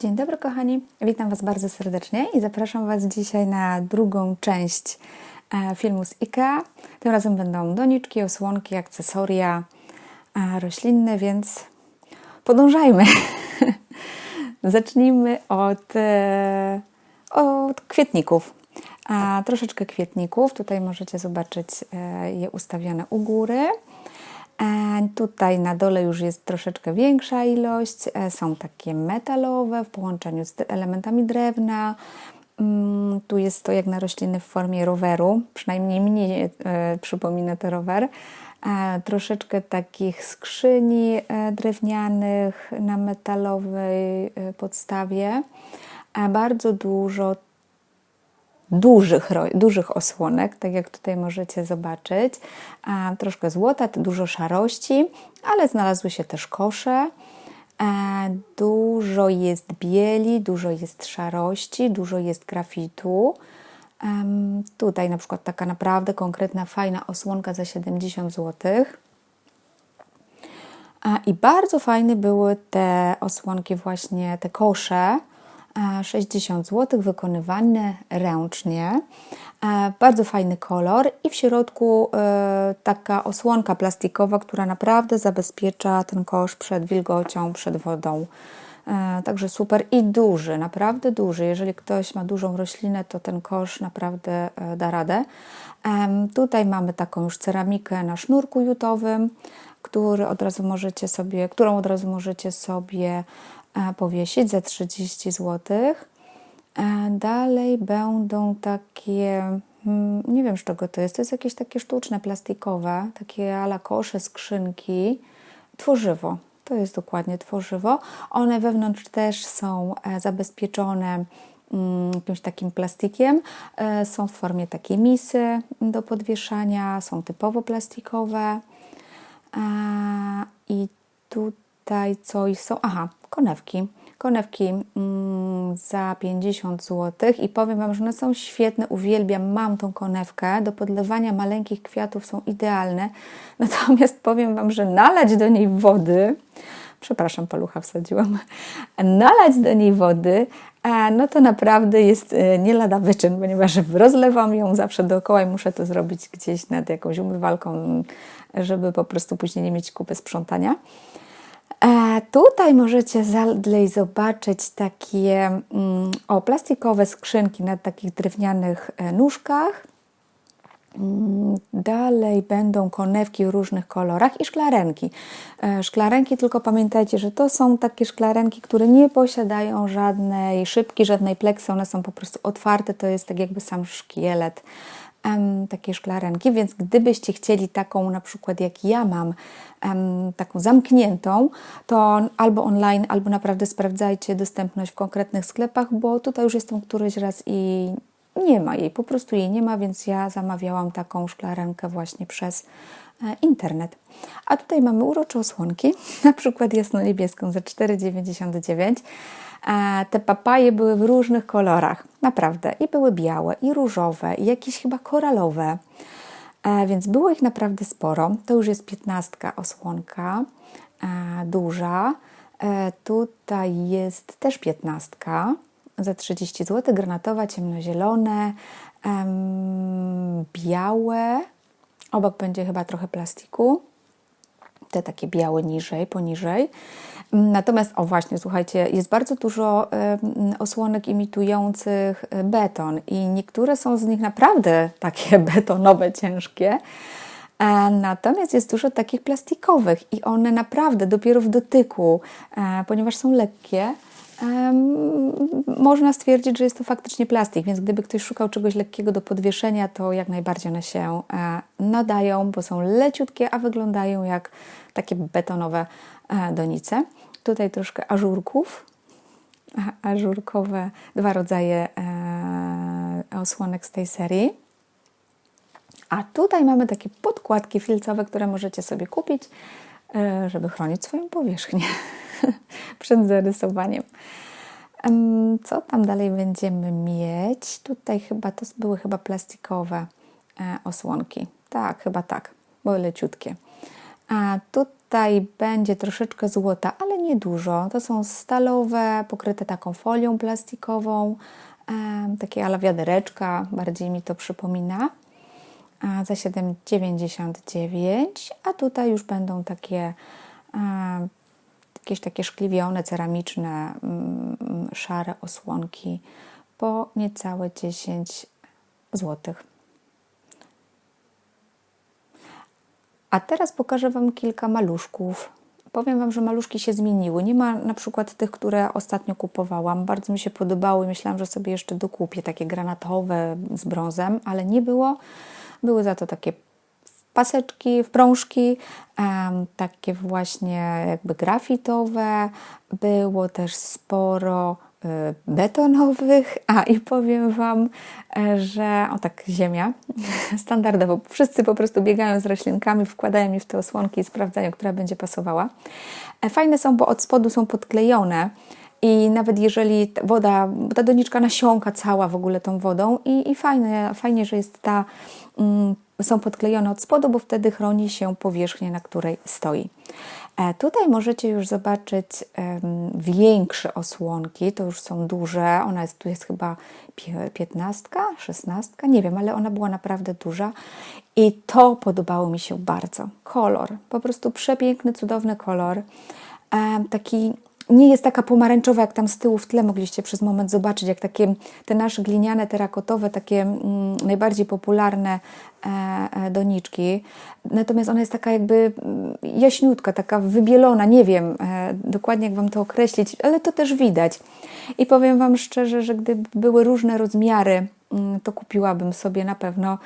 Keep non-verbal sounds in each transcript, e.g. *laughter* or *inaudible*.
Dzień dobry kochani, witam Was bardzo serdecznie i zapraszam Was dzisiaj na drugą część e, filmu z IKEA. Tym razem będą doniczki, osłonki, akcesoria e, roślinne, więc podążajmy. *laughs* Zacznijmy od, e, od kwietników. A troszeczkę kwietników, tutaj możecie zobaczyć je ustawione u góry. Tutaj na dole już jest troszeczkę większa ilość. E, Są takie metalowe w połączeniu z elementami drewna. Mm, Tu jest to jak na rośliny w formie roweru, przynajmniej mnie e, przypomina to rower. E, Troszeczkę takich skrzyni drewnianych na metalowej podstawie. Bardzo dużo dużych, dużych osłonek, tak jak tutaj możecie zobaczyć. A, troszkę złota, dużo szarości, ale znalazły się też kosze. Dużo jest bieli, dużo jest szarości, dużo jest grafitu. Tutaj na przykład taka naprawdę konkretna, fajna osłonka za 70 złotych. A, I bardzo fajne były te osłonki, właśnie te kosze. E, 60 zł, wykonywane ręcznie. E, Bardzo fajny kolor i w środku e, taka osłonka plastikowa, która naprawdę zabezpiecza ten kosz przed wilgocią, przed wodą. E, Także super i duży, naprawdę duży. Jeżeli ktoś ma dużą roślinę, to ten kosz naprawdę e, da radę. Tutaj mamy taką już ceramikę na sznurku jutowym, który od razu możecie sobie, którą od razu możecie sobie e, powiesić za 30 zł. Dalej będą takie, mm, nie wiem z czego to jest, to jest jakieś takie sztuczne, plastikowe, takie ala kosze, skrzynki, tworzywo. To jest dokładnie tworzywo. One wewnątrz też są e, zabezpieczone mm, jakimś takim plastikiem. E, Są w formie takiej misy do podwieszania, są typowo plastikowe. I tutaj coś są. Aha, konewki. Konewki mm, za 50 zł i powiem Wam, że one są świetne, uwielbiam, mam tą konewkę, do podlewania maleńkich kwiatów są idealne, *laughs* natomiast powiem Wam, że nalać do niej wody, przepraszam, palucha wsadziłam, *laughs* nalać do niej wody, e, no to naprawdę jest e, nie lada wyczyn, ponieważ rozlewam ją zawsze dookoła i muszę to zrobić gdzieś nad jakąś umywalką, żeby po prostu później nie mieć kupy sprzątania. Tutaj możecie dalej zobaczyć takie mm, o, plastikowe skrzynki na takich drewnianych e, nóżkach. Mm, Dalej będą konewki w różnych kolorach i szklarenki. E, Szklarenki, tylko pamiętajcie, że to są takie szklarenki, które nie posiadają żadnej szybki, żadnej pleksy, one są po prostu otwarte, to jest tak jakby sam szkielet em, takiej szklarenki, więc gdybyście chcieli taką na przykład jak ja mam, taką zamkniętą, to albo online, albo naprawdę sprawdzajcie dostępność w konkretnych sklepach, bo tutaj już jestem któryś raz i nie ma jej, po prostu jej nie ma, więc ja zamawiałam taką szklarenkę właśnie przez internet. A tutaj mamy urocze osłonki, *laughs* na przykład jasno-niebieską za 4,99. E, Te papaje były w różnych kolorach, naprawdę. I były białe, i różowe, i jakieś chyba koralowe. E, Więc było ich naprawdę sporo. To już jest 15 osłonka, e, duża. E, Tutaj jest też 15 za 30 zł, granatowa, ciemnozielone, em, białe. Obok będzie chyba trochę plastiku te takie białe niżej, poniżej. Natomiast, o właśnie, słuchajcie, jest bardzo dużo osłonek imitujących e, beton i niektóre są z nich naprawdę *laughs* takie betonowe, ciężkie. E, Natomiast jest dużo takich plastikowych i one naprawdę dopiero w dotyku, e, ponieważ są lekkie, można stwierdzić, że jest to faktycznie plastik, więc gdyby ktoś szukał czegoś lekkiego do podwieszenia, to jak najbardziej one się e, nadają, bo są leciutkie, a wyglądają jak takie betonowe e, donice. Tutaj troszkę ażurków, ażurkowe, dwa rodzaje e, osłonek z tej serii. A tutaj mamy takie podkładki filcowe, które możecie sobie kupić, żeby chronić swoją powierzchnię *laughs* *laughs* przed zarysowaniem. Em, Co tam dalej będziemy mieć? Tutaj chyba to były chyba plastikowe e, osłonki. Tak, chyba tak. Były leciutkie. A tutaj będzie troszeczkę złota, ale nie niedużo. To są stalowe, pokryte taką folią plastikową, takie ala wiadereczka, bardziej mi to przypomina. A za 7,99, a tutaj już będą takie em, jakieś takie szkliwione, ceramiczne, mm, szare osłonki po niecałe 10 złotych. A teraz pokażę Wam kilka maluszków. Powiem Wam, że maluszki się zmieniły. Nie ma na przykład tych, które ostatnio kupowałam. Bardzo mi się podobały. Myślałam, że sobie jeszcze dokupię takie granatowe z brązem, ale nie było. Były za to takie paseczki, wprążki, em, takie właśnie jakby grafitowe. Było też sporo y, betonowych, a i powiem Wam, e, że o tak ziemia, *laughs* standardowo, wszyscy po prostu biegają z roślinkami, wkładają je w te osłonki i sprawdzają, która będzie pasowała. E, Fajne są, bo od spodu są podklejone i nawet jeżeli woda, ta doniczka nasiąka cała w ogóle tą wodą i, i fajne, fajnie, że jest ta, mm, są podklejone od spodu, bo wtedy chroni się powierzchnię, na której stoi. E, Tutaj możecie już zobaczyć większe osłonki, to już są duże, ona jest, tu jest chyba pie- 15, 16, nie wiem, ale ona była naprawdę duża. I to podobało mi się bardzo. Kolor, po prostu przepiękny, cudowny kolor, Em, taki nie jest taka pomarańczowa, jak tam z tyłu w tle mogliście przez moment zobaczyć, jak takie te nasze gliniane, terakotowe, takie mm, najbardziej popularne e, e, doniczki. Natomiast ona jest taka jakby mm, jaśniutka, taka wybielona, nie wiem e, dokładnie jak Wam to określić, ale to też widać. I powiem Wam szczerze, że gdyby były różne rozmiary, mm, to kupiłabym sobie na pewno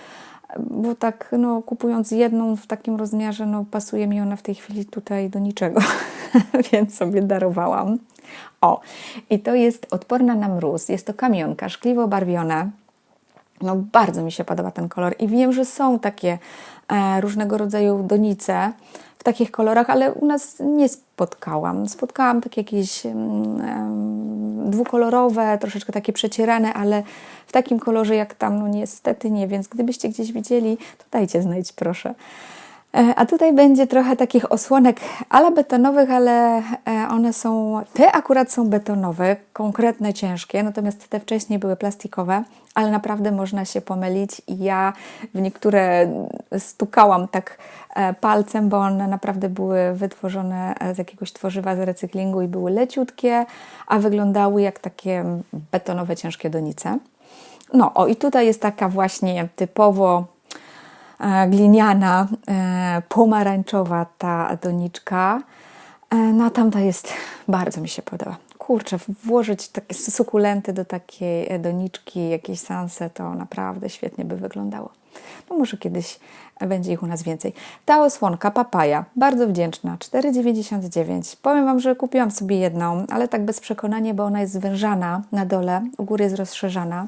bo tak no, kupując jedną w takim rozmiarze, no pasuje mi ona w tej chwili tutaj do niczego, *laughs* więc sobie darowałam. O, i to jest odporna na mróz, jest to kamionka szkliwo barwiona. No bardzo mi się podoba ten kolor i wiem, że są takie e, różnego rodzaju donice w takich kolorach, ale u nas nie spotkałam. Spotkałam takie jakieś em, dwukolorowe, troszeczkę takie przecierane, ale w takim kolorze jak tam, no niestety nie, więc gdybyście gdzieś widzieli, to dajcie znać proszę. E, A tutaj będzie trochę takich osłonek ala betonowych, ale e, one są, te akurat są betonowe, konkretne, ciężkie, natomiast te wcześniej były plastikowe, ale naprawdę można się pomylić i ja w niektóre stukałam tak e, palcem, bo one naprawdę były wytworzone z jakiegoś tworzywa z recyklingu i były leciutkie, a wyglądały jak takie betonowe, ciężkie donice. No, o i tutaj jest taka właśnie typowo gliniana, e, pomarańczowa ta doniczka. E, No a tamta jest, bardzo mi się podoba. Kurczę, włożyć takie sukulenty do takiej e, doniczki, jakieś sanse, to naprawdę świetnie by wyglądało. No może kiedyś będzie ich u nas więcej. Ta osłonka, papaja, bardzo wdzięczna, 4,99. Powiem Wam, że kupiłam sobie jedną, ale tak bez przekonania, bo ona jest zwężana na dole, u góry jest rozszerzana.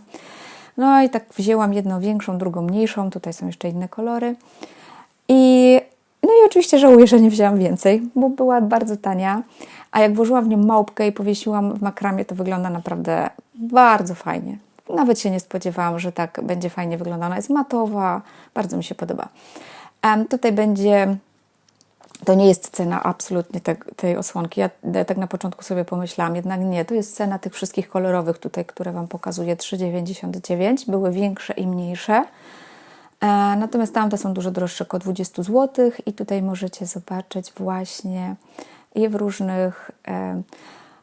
No i tak wzięłam jedną większą, drugą mniejszą. Tutaj są jeszcze inne kolory. I, no i oczywiście żałuję, że nie wzięłam więcej, bo była bardzo tania. A jak włożyłam w nią małpkę i powiesiłam w makramie, to wygląda naprawdę bardzo fajnie. Nawet się nie spodziewałam, że tak będzie fajnie wyglądała. Jest matowa, bardzo mi się podoba. Em, tutaj będzie to nie jest cena absolutnie te, tej osłonki. Ja tak na początku sobie pomyślałam, jednak nie. To jest cena tych wszystkich kolorowych tutaj, które Wam pokazuję, 3,99. Były większe i mniejsze. E, natomiast tamte są dużo droższe, około 20 zł i tutaj możecie zobaczyć właśnie je w różnych e,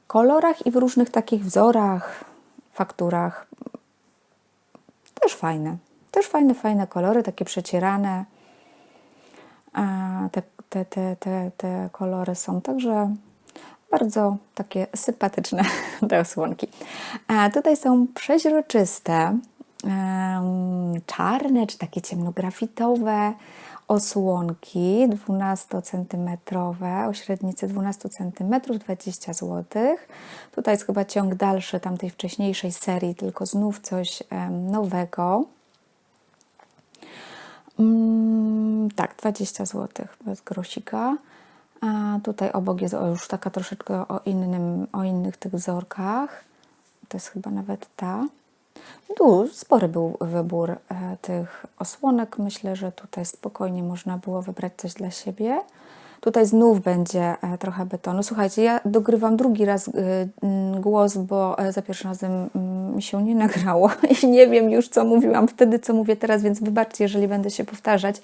kolorach i w różnych takich wzorach, fakturach. Też fajne. Też fajne, fajne kolory, takie przecierane. Te, te, te, te, te kolory są także bardzo takie sympatyczne, *laughs* te osłonki. A tutaj są przeźroczyste, czarne czy takie ciemnografitowe osłonki 12 cm o średnicy 12 cm 20 zł. Tutaj jest chyba ciąg dalszy tamtej wcześniejszej serii, tylko znów coś nowego. Mm, tak, 20 zł bez grosika. A tutaj obok jest o, już taka troszeczkę o, innym, o innych tych wzorkach. To jest chyba nawet ta. Duży, spory był wybór e, tych osłonek. Myślę, że tutaj spokojnie można było wybrać coś dla siebie. Tutaj znów będzie e, trochę betonu. Słuchajcie, ja dogrywam drugi raz mm, głos, bo e, za pierwszym razem mm, mi się nie nagrało *laughs* i nie wiem już, co mówiłam wtedy, co mówię teraz, więc wybaczcie, jeżeli będę się powtarzać.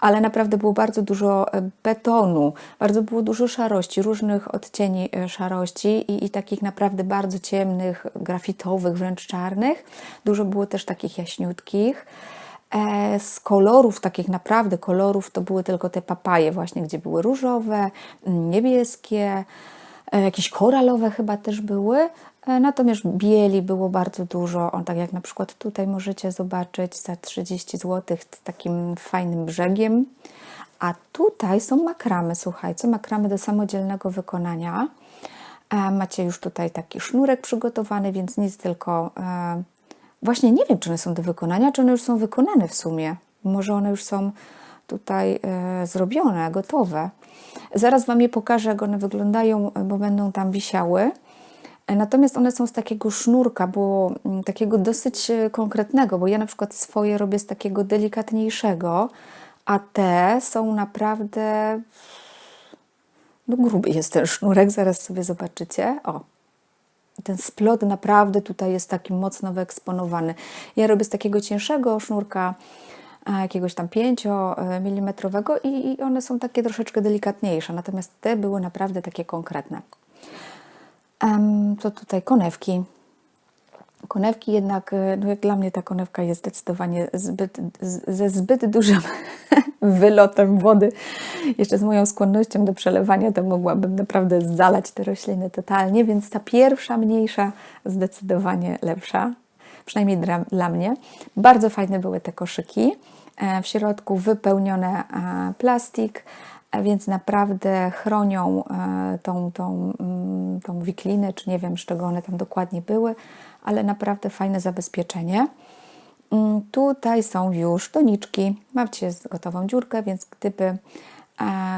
Ale naprawdę było bardzo dużo e, betonu, bardzo było dużo szarości, różnych odcieni e, szarości i, i takich naprawdę bardzo ciemnych, grafitowych, wręcz czarnych. Dużo było też takich jaśniutkich. E, z kolorów, takich naprawdę kolorów, to były tylko te papaje, właśnie, gdzie były różowe, mm, niebieskie, e, jakieś koralowe chyba też były. E, Natomiast bieli było bardzo dużo. On tak jak na przykład tutaj możecie zobaczyć za 30 zł z takim fajnym brzegiem. A tutaj są makramy, słuchajcie, makramy do samodzielnego wykonania. Macie już tutaj taki sznurek przygotowany, więc nic tylko. E, właśnie nie wiem, czy one są do wykonania, czy one już są wykonane w sumie. Może one już są tutaj e, zrobione, gotowe. Zaraz Wam je pokażę, jak one wyglądają, bo będą tam wisiały. E, Natomiast one są z takiego sznurka, bo mm, takiego dosyć e, konkretnego, bo ja na przykład swoje robię z takiego delikatniejszego, a te są naprawdę. No, gruby jest ten sznurek, zaraz sobie zobaczycie. O, ten splot naprawdę tutaj jest taki mocno wyeksponowany. Ja robię z takiego cięższego sznurka, e, jakiegoś tam 5 mm i, i one są takie troszeczkę delikatniejsze, natomiast te były naprawdę takie konkretne. To tutaj konewki. Konewki jednak, e, no jak dla mnie ta konewka jest zdecydowanie zbyt, z- ze zbyt dużym *laughs* wylotem wody. Jeszcze z moją skłonnością do przelewania to mogłabym naprawdę zalać te rośliny totalnie, więc ta pierwsza, mniejsza, zdecydowanie lepsza. Przynajmniej dla, dla mnie. Bardzo fajne były te koszyki. E, W środku wypełnione e, plastik, więc naprawdę chronią e, tą, tą, mm, tą wiklinę, czy nie wiem z czego one tam dokładnie były, ale naprawdę fajne zabezpieczenie. Mm, Tutaj są już doniczki. Macie gotową dziurkę, więc gdyby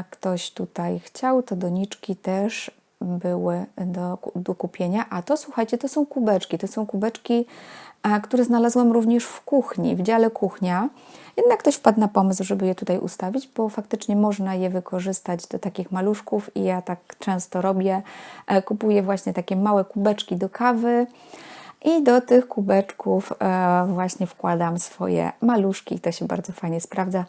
ktoś tutaj chciał, to doniczki też były do, do kupienia. A to słuchajcie, to są kubeczki. To są kubeczki, które znalazłam również w kuchni, w dziale kuchnia. Jednak ktoś wpadł na pomysł, żeby je tutaj ustawić, bo faktycznie można je wykorzystać do takich maluszków i ja tak często robię. E, Kupuję właśnie takie małe kubeczki do kawy. I do tych kubeczków e, właśnie wkładam swoje maluszki i to się bardzo fajnie sprawdza.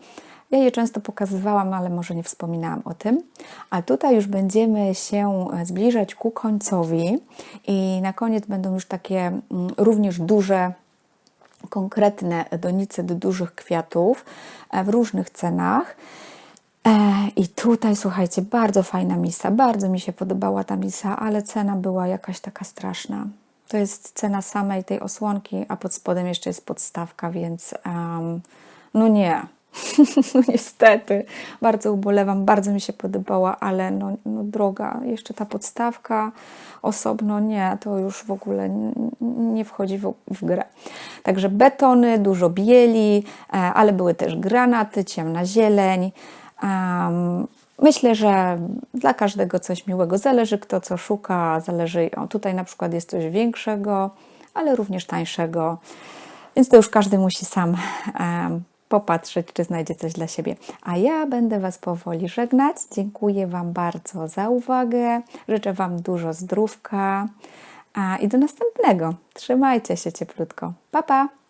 Ja je często pokazywałam, ale może nie wspominałam o tym. A tutaj już będziemy się e, zbliżać ku końcowi i na koniec będą już takie mm, również duże konkretne donice do dużych kwiatów e, w różnych cenach. I tutaj, słuchajcie, bardzo fajna misa. Bardzo mi się podobała ta misa, ale cena była jakaś taka straszna. To jest cena samej tej osłonki, a pod spodem jeszcze jest podstawka, więc em, no nie. *laughs* no niestety, bardzo ubolewam, bardzo mi się podobała, ale no, no droga, jeszcze ta podstawka osobno nie, to już w ogóle nie wchodzi w, w grę. Także betony, dużo bieli, e, ale były też granaty, ciemna zieleń. Em, Myślę, że dla każdego coś miłego. Zależy kto co szuka, zależy. O, tutaj na przykład jest coś większego, ale również tańszego. Więc to już każdy musi sam popatrzeć, czy znajdzie coś dla siebie. A ja będę Was powoli żegnać. Dziękuję Wam bardzo za uwagę. Życzę Wam dużo zdrówka a, i do następnego. Trzymajcie się cieplutko. Pa, pa!